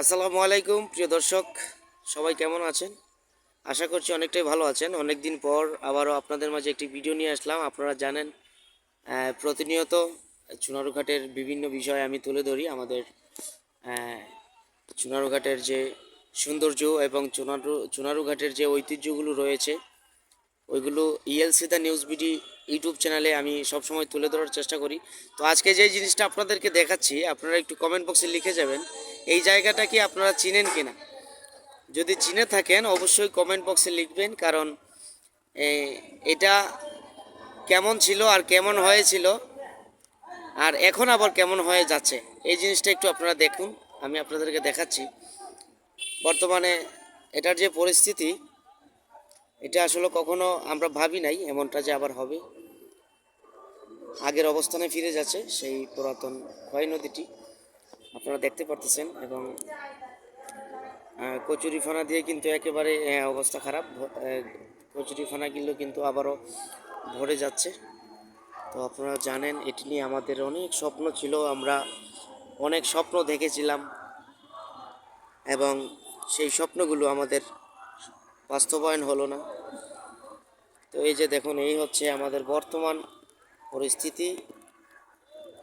আসসালামু আলাইকুম, প্রিয় দর্শক। সবাই কেমন আছেন? আশা করছি অনেকটাই ভালো আছেন। অনেক দিন পর আবারও আপনাদের মাঝে একটি ভিডিও নিয়ে আসলাম। আপনারা জানেন প্রতিনিয়ত চুনারুঘাটের বিভিন্ন বিষয় আমি তুলে ধরি। আমাদের চুনারুঘাটের যে সৌন্দর্য এবং চুনারু, চুনারুঘাটের যে ঐতিহ্যগুলো রয়েছে, ওইগুলো ELC the news BD YouTube চ্যানেলে আমি সবসময় তুলে ধরার চেষ্টা করি। তো আজকে যে জিনিসটা আপনাদেরকে দেখাচ্ছি, আপনারা একটু কমেন্ট বক্সে লিখে যাবেন, এই জায়গাটা কি আপনারা চিনেন কিনা? যদি চিনে থাকেন, অবশ্যই কমেন্ট বক্সে লিখবেন, কারণ এটা কেমন ছিল আর কেমন হয়েছিল, আর এখন আবার কেমন হয়ে যাচ্ছে, এই জিনিসটা একটু আপনারা দেখুন, আমি আপনাদেরকে দেখাচ্ছি। বর্তমানে এটার যে পরিস্থিতি, এটা আসলে কখনো আমরা ভাবি নাই, এমনটা যে আবার হবে। আগের অবস্থানে ফিরে যাচ্ছে সেই পুরাতন ক্ষয় নদীটি। আপনারা দেখতে পারতেছেন এবং কচুরিফানা দিয়ে কিন্তু একেবারে অবস্থা খারাপ। কচুরিফানাগুলো কিন্তু আবারও ভরে যাচ্ছে। তো আপনারা জানেন, এটি নিয়ে আমাদের অনেক স্বপ্ন ছিল, আমরা অনেক স্বপ্ন দেখেছিলাম এবং সেই স্বপ্নগুলো আমাদের বাস্তবায়ন হলো না। তো এই যে দেখুন, এই হচ্ছে আমাদের বর্তমান পরিস্থিতি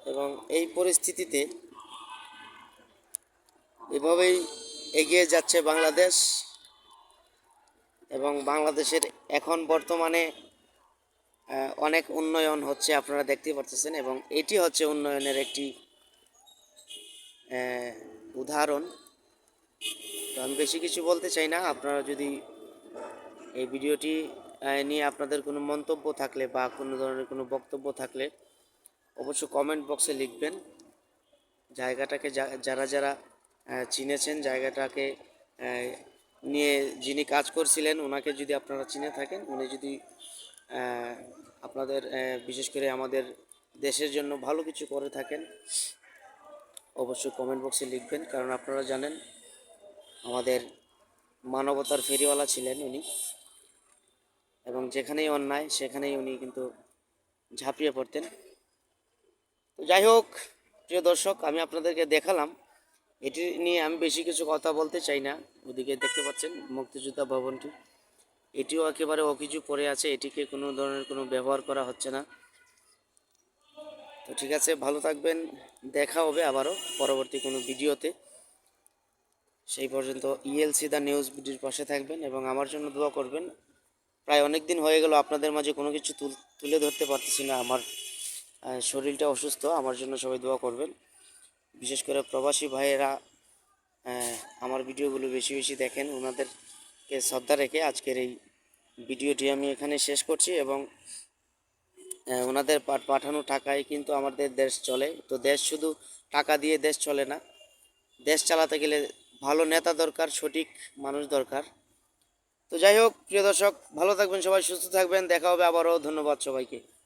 এবং এই পরিস্থিতিতে এভাবেই এগিয়ে যাচ্ছে বাংলাদেশ এবং বাংলাদেশের এখন বর্তমানে অনেক উন্নয়ন হচ্ছে আপনারা দেখতে পারতেছেন এবং এটি হচ্ছে উন্নয়নের একটি উদাহরণ। তো আমি বেশি কিছু বলতে চাই না। আপনারা যদি এই ভিডিওটি নিয়ে আপনাদের কোনো মন্তব্য থাকলে বা কোনো ধরনের কোনো বক্তব্য থাকলে অবশ্য কমেন্ট বক্সে লিখবেন। জায়গাটাকে যারা যারা চিনেছেন, জায়গাটাকে নিয়ে যিনি কাজ করছিলেন ওনাকে যদি আপনারা চিনে থাকেন, উনি যদি আপনাদের বিশেষ করে আমাদের দেশের জন্য ভালো কিছু করে থাকেন অবশ্যই কমেন্ট বক্সে লিখবেন। কারণ আপনারা জানেন, আমাদের মানবতার ফেরিওয়ালা ছিলেন উনি। এবং যেখানেই অন্যায়, সেখানেই উনি কিন্তু ঝাঁপিয়ে পড়তেন। তো যাই হোক, প্রিয় দর্শক, আমি আপনাদেরকে দেখালাম। এটি নিয়ে আমি বেশি কিছু কথা বলতে চাই না। ওদিকে দেখতে পাচ্ছেন মুক্তিযোদ্ধা ভবনটি। এটিও একেবারে অকিছু পড়ে আছে, এটিকে কোনো ধরনের কোনো ব্যবহার করা হচ্ছে না। তো ঠিক আছে, ভালো থাকবেন। দেখা হবে আবারও পরবর্তী কোনো ভিডিওতে। সেই পর্যন্ত ইএলসি দ্য নিউজ ভিডিওর পাশে থাকবেন এবং আমার জন্য দোয়া করবেন। প্রায় অনেক দিন হয়ে গেল আপনাদের মাঝে কোনো কিছু তুল- ধরতে পারতেছি না। আমার শরীরটা অসুস্থ, আমার জন্য সবাই দোয়া করবেন। বিশেষ করে প্রবাসী ভাইয়েরা আমার ভিডিওগুলো বেশি বেশি দেখেন, ওনাদেরকে শ্রদ্ধা রেখে আজকের এই ভিডিওটি আমি এখানে শেষ করছি এবং ওনাদের পাঠ- পাঠানো টাকায় কিন্তু আমাদের দেশ চলে। তো দেশ শুধু টাকা দিয়ে দেশ চলে না, দেশ চালাতে গেলে ভালো নেতা দরকার, সঠিক মানুষ দরকার। তো যাই হোক, প্রিয় দর্শক, ভালো থাকবেন সবাই, সুস্থ থাকবেন। দেখা হবে আবারও। ধন্যবাদ সবাইকে।